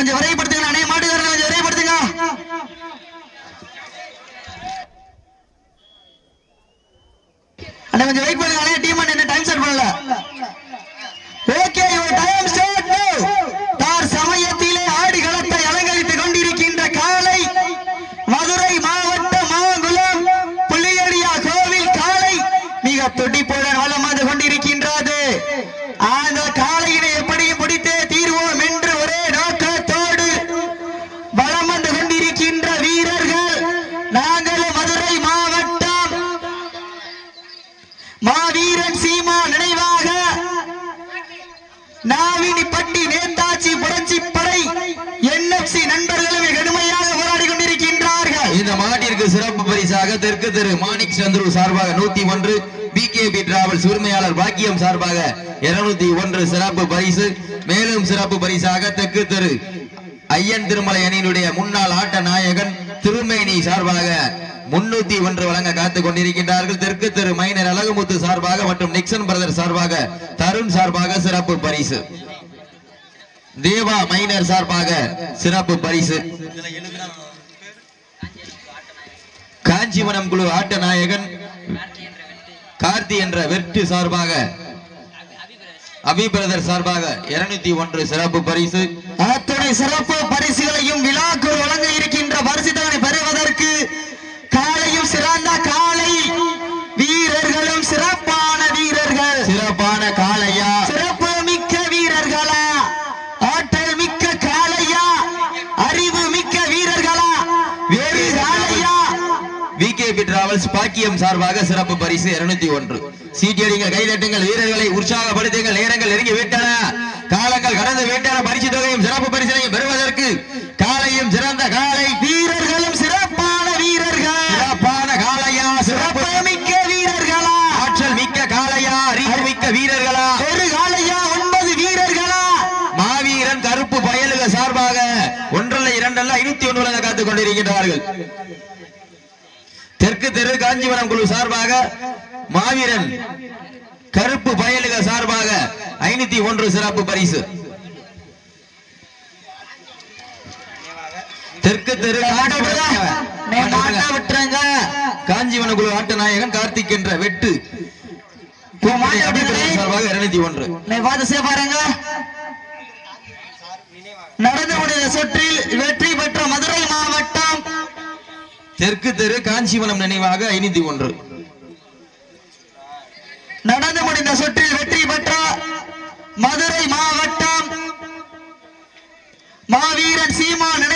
கொஞ்சம் விரைவுபடுத்துங்க அணைய மாட்டுக்காரர்களை கொஞ்சம் விரைவுபடுத்துங்க. அண்ணா கொஞ்சம் வெயிட் பண்ணுங்க அண்ணே டீம் என்ன டைம் செட் பண்ணல. ஓகே யுவர் டைம் ஸ்டார்ட் தார் சமயத்திலே ஆடி களத்தை அலங்கரித்துக் கொண்டிருக்கின்ற காலை மதுரை மாவட்ட மாங்குளம் புள்ளியடியா கோவில் காலை மிக துடிப்புடன் வலம் வந்து கொண்டிருக்கின்றது அந்த காலையினை எப்படியும் முடித்தே தீர்வோம் என்று ஒரே நோக்கத்தோடு வலம் வந்து கொண்டிருக்கின்ற வீரர்கள் நாங்கள் மதுரை மாவட்டம் மாவீரன் சீமா நினைவாக நாவினி பட்டி நேதாஜி புரட்சி படை என்எப்சி நண்பர்களுமே கடுமையாக போராடி கொண்டிருக்கின்றார்கள். இந்த மாட்டிற்கு சிறப்பு பரிசாக தெற்கு தெரு மாணிக் சந்துரு சார்பாக நூத்தி ஒன்று பி கே பி டிராவல்ஸ் உரிமையாளர் பாக்கியம் சார்பாக இருநூத்தி ஒன்று சிறப்பு பரிசு மேலும் சிறப்பு பரிசாக தெற்கு தெரு ஐயன் திருமலை அணியினுடைய முன்னாள் ஆட்ட நாயகன் திருமேனி சார்பாக முன்னூத்தி ஒன்று வழங்க காத்துக் கொண்டிருக்கின்றார்கள். தெற்கு தெரு மைனர் அழகுமுத்து சார்பாக மற்றும் நிக்சன் பிரதர் சார்பாக தருண் சார்பாக சிறப்பு பரிசு. தேவா மைனர் சார்பாக சிறப்பு பரிசு. காஞ்சிபுரம் குழு ஆட்ட நாயகன் கார்த்தி என்ற வெற்றி சார்பாக அபி பிரதர் சார்பாக இருநூத்தி ஒன்று சிறப்பு பரிசு. அத்துணை சிறப்பு பரிசுகளையும் விழாக்குள் வழங்க இருக்கின்ற பரிசுத்தவனை பெறுவதற்கு காலையும் சிறந்த காலை வீரர்களும் சிறப்பான வீரர்கள். சிறப்பான காளையா? சிறப்பு மிக்க வீரர்களா? ஆற்றல் மிக்க காளையா? அறிவு மிக்க வீரர்களா? வேறு காளையா விகேபி டிராவல்ஸ் பாக்கியம் சார்பாக சிறப்பு பரிசு இருநூத்தி ஒன்று. சீட்டியடிங்கள் கைதட்டுங்கள் வீரர்களை உற்சாகப்படுத்துங்கள் நேரங்கள் நெருங்கி விட்டன. காலங்கள் கடந்து விட்டன. பரிசு தொகையும் சிறப்பு பரிசனையும் பெறுவதற்கு காலையும் சிறந்த காலை வீரர்களும் சிறப்பான வீரர்கள் சிறப்பான காளையா சிறப்பு சிறப்பு மிக்க வீரர்களா ஆற்றல் மிக்க காளையா அறிவு மிக்க வீரர்களா ஒரு காளையா ஒன்பது வீரர்களா மாவீரன் கருப்பு பயலுக சார்பாக ஒன்றல்ல ஐநூத்தி ஒன்று வழங்க காத்துக் கொண்டிருக்கின்றார்கள் தெற்கு தெரு காஞ்சிபுரம் குழு சார்பாக மாவீரன் கருப்பு பயலுக சார்பாக ஐநூத்தி ஒன்று சிறப்பு பரிசு. தெற்கு தெரு விட்டுருங்க. காஞ்சிபுரம் குழு ஆட்ட நாயகன் கார்த்திக் என்ற வெட்டு சார்பாக இருநூத்தி ஒன்று. பார்த்து பாருங்க. நடந்து முடிந்த சுற்றில் தெற்கு தெரு காஞ்சிபுரம் நினைவாக ஐநூத்தி ஒன்று. நடந்து முடிந்த சுற்றில் வெற்றி பெற்ற மதுரை மாவட்டம் மாவீரன் சீமான்